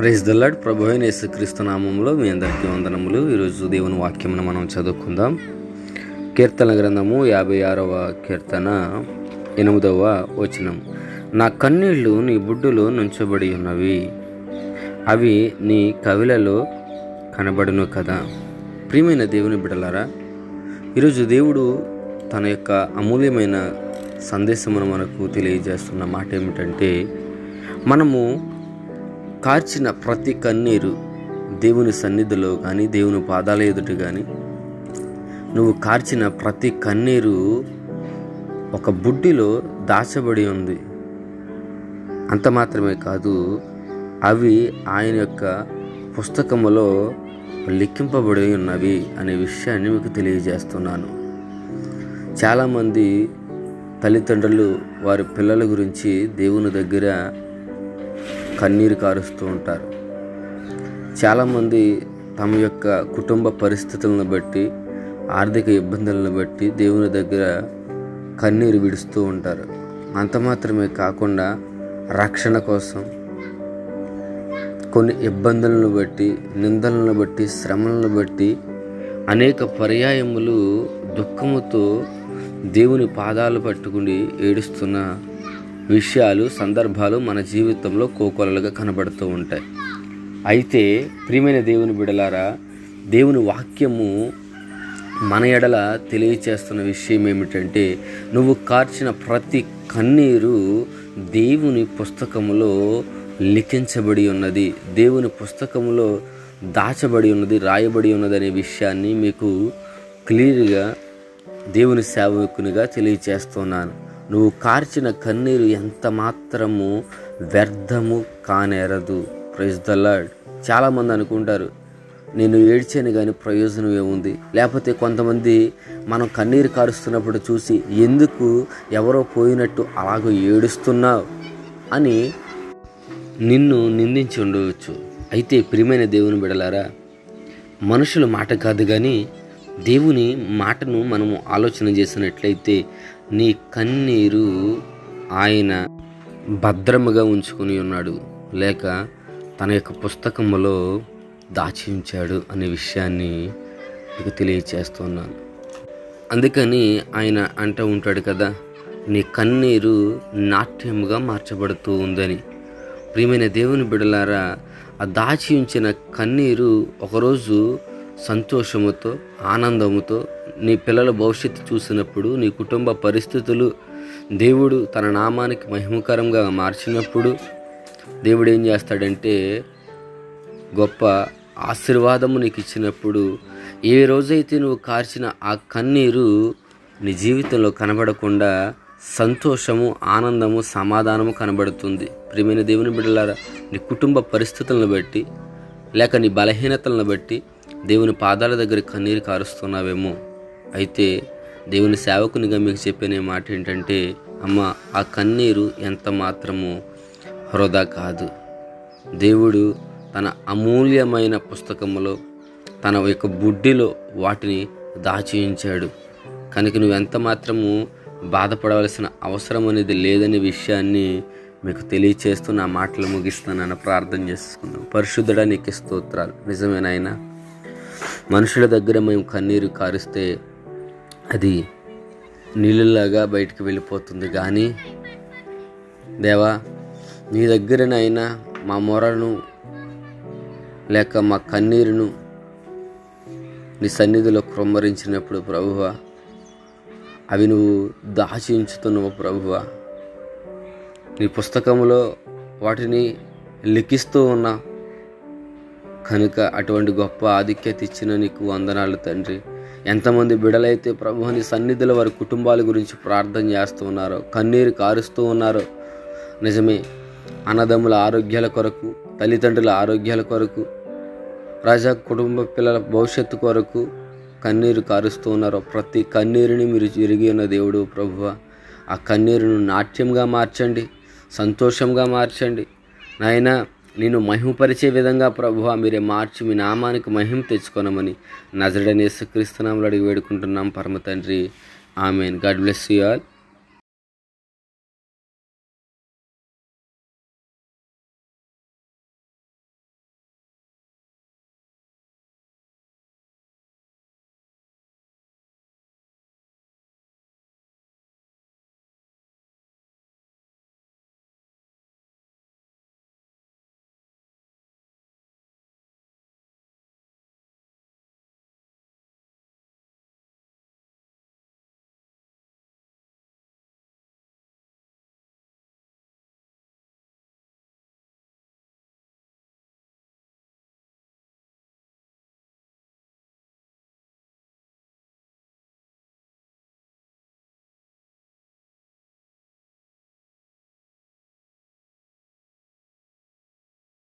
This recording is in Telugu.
ప్రైజ్ దల్లాడ్ ప్రభు అయిన యేసుక్రీస్తు నామంలో మీ అందరికీ వందనములు. ఈరోజు దేవుని వాక్యమును మనం చదువుకుందాం. కీర్తన గ్రంథము యాభై ఆరవ కీర్తన ఎనిమిదవ వచనం. నా కన్నీళ్ళు నీ బుడ్డులో నుంచబడి ఉన్నవి అవి నీ కవిలలో కనబడును కదా. ప్రియమైన దేవుని బిడలారా ఈరోజు దేవుడు తన యొక్క అమూల్యమైన సందేశమును మనకు తెలియజేస్తున్న మాట ఏమిటంటే మనము కార్చిన ప్రతి కన్నీరు దేవుని సన్నిధిలో కానీ దేవుని పాదాల ఎదుట కానీ నువ్వు కార్చిన ప్రతి కన్నీరు ఒక బుడ్డిలో దాచబడి ఉంది. అంత మాత్రమే కాదు అవి ఆయన యొక్క పుస్తకములో లిఖింపబడి ఉన్నవి అనే విషయాన్ని మీకు తెలియజేస్తున్నాను. చాలామంది తల్లిదండ్రులు వారి పిల్లల గురించి దేవుని దగ్గర కన్నీరు కారుస్తూ ఉంటారు. చాలామంది తమ యొక్క కుటుంబ పరిస్థితులను బట్టి ఆర్థిక ఇబ్బందులను బట్టి దేవుని దగ్గర కన్నీరు విడుస్తూ ఉంటారు. అంత మాత్రమే కాకుండా రక్షణ కోసం కొన్ని ఇబ్బందులను బట్టి నిందలను బట్టి శ్రమలను బట్టి అనేక పర్యాయములు దుఃఖముతో దేవుని పాదాలు పట్టుకుని ఏడుస్తున్న విషయాలు సందర్భాలు మన జీవితంలో కోకొలలుగా కనబడుతూ ఉంటాయి. అయితే ప్రియమైన దేవుని బిడలారా దేవుని వాక్యము మన ఎడల తెలియచేస్తున్న విషయం ఏమిటంటే నువ్వు కార్చిన ప్రతి కన్నీరు దేవుని పుస్తకములో లిఖించబడి ఉన్నది. దేవుని పుస్తకములో దాచబడి ఉన్నది రాయబడి ఉన్నది అనే విషయాన్ని మీకు క్లియర్గా దేవుని సేవకునిగా తెలియచేస్తున్నాను. నువ్వు కార్చిన కన్నీరు ఎంత మాత్రము వ్యర్థము కానేరదు. ప్రైజ్ ద లాడ్ చాలామంది అనుకుంటారు నేను ఏడ్చాను కానీ ప్రయోజనం ఏముంది? లేకపోతే కొంతమంది మనం కన్నీరు కారుస్తున్నప్పుడు చూసి ఎందుకు ఎవరో పోయినట్టు అలాగో ఏడుస్తున్నావు? అని నిన్ను నిందించి ఉండవచ్చు. అయితే ప్రియమైన దేవుని బిడలారా మనుషుల మాట కాదు కానీ దేవుని మాటను మనము ఆలోచన చేసినట్లయితే నీ కన్నీరు ఆయన భద్రముగా ఉంచుకుని ఉన్నాడు లేక తన యొక్క పుస్తకములో దాచి ఉంచాడు అనే విషయాన్ని మీకు తెలియచేస్తున్నాను. అందుకని ఆయన అంటూ ఉంటాడు కదా నీ కన్నీరు నాట్యముగా మార్చబడుతూ ఉందని. ప్రియమైన దేవుని బిడలారా ఆ దాచి ఉంచిన కన్నీరు ఒకరోజు సంతోషముతో ఆనందముతో నీ పిల్లల భవిష్యత్తు చూసినప్పుడు నీ కుటుంబ పరిస్థితులు దేవుడు తన నామానికి మహిమకరంగా మార్చినప్పుడు దేవుడు ఏం చేస్తాడంటే గొప్ప ఆశీర్వాదము నీకు ఇచ్చినప్పుడు ఏ రోజైతే నువ్వు కార్చిన ఆ కన్నీరు నీ జీవితంలో కనబడకుండా సంతోషము ఆనందము సమాధానము కనబడుతుంది. ప్రియమైన దేవుని బిడ్డలారా నీ కుటుంబ పరిస్థితులను బట్టి లేక నీ బలహీనతలను బట్టి దేవుని పాదాల దగ్గర కన్నీరు కారుస్తున్నావేమో. అయితే దేవుని సేవకునిగా మీకు చెప్పిన మాట ఏంటంటే అమ్మ ఆ కన్నీరు ఎంత మాత్రము హృదా కాదు. దేవుడు తన అమూల్యమైన పుస్తకములో తన యొక్క బుడ్డిలో వాటిని దాచి ఉంచాడు కనుక నువ్వు ఎంత మాత్రము బాధపడవలసిన అవసరం అనేది లేదనే విషయాన్ని మీకు తెలియచేస్తూ నా మాటలు ముగిస్తానని ప్రార్థన చేసుకున్నాను పరిశుద్ధుడా నీకు స్తోత్రాలు. నిజమేనాయన? మనుషుల దగ్గర మేము కన్నీరు కారిస్తే అది నీళ్ళలాగా బయటికి వెళ్ళిపోతుంది. కానీ దేవా నీ దగ్గరనైనా మా మొరను లేక మా కన్నీరును నీ సన్నిధిలో క్రొమ్మరించినప్పుడు ప్రభువ అవి నువ్వు దాచి ఉంచుతున్నావు ప్రభువ. నీ పుస్తకంలో వాటిని లిఖిస్తూ ఉన్నా కనుక అటువంటి గొప్ప ఆధిక్యత ఇచ్చిన నీకు వందనాలు తండ్రి. ఎంతమంది బిడలైతే ప్రభుని సన్నిధుల సన్నిధిలో వారి కుటుంబాల గురించి ప్రార్థన చేస్తూ ఉన్నారో కన్నీరు కారుస్తూ ఉన్నారో నిజమే అన్నదమ్ముల ఆరోగ్యాల కొరకు తల్లిదండ్రుల ఆరోగ్యాల కొరకు రాజా కుటుంబ పిల్లల భవిష్యత్తు కొరకు కన్నీరు కారుస్తూ ఉన్నారో ప్రతి కన్నీరుని మీరు జరిగి ఉన్న దేవుడు ప్రభువ. ఆ కన్నీరును నాట్యంగా మార్చండి సంతోషంగా మార్చండి. నాయనా నేను మహిమపరిచే విధంగా ప్రభువ మీరే మార్చి మీ నామానికి మహిమ తెచ్చుకోనమని నజరడనేసు క్రీస్తునాములు అడిగి వేడుకుంటున్నాం పరమ తండ్రి. Amen. God bless you all.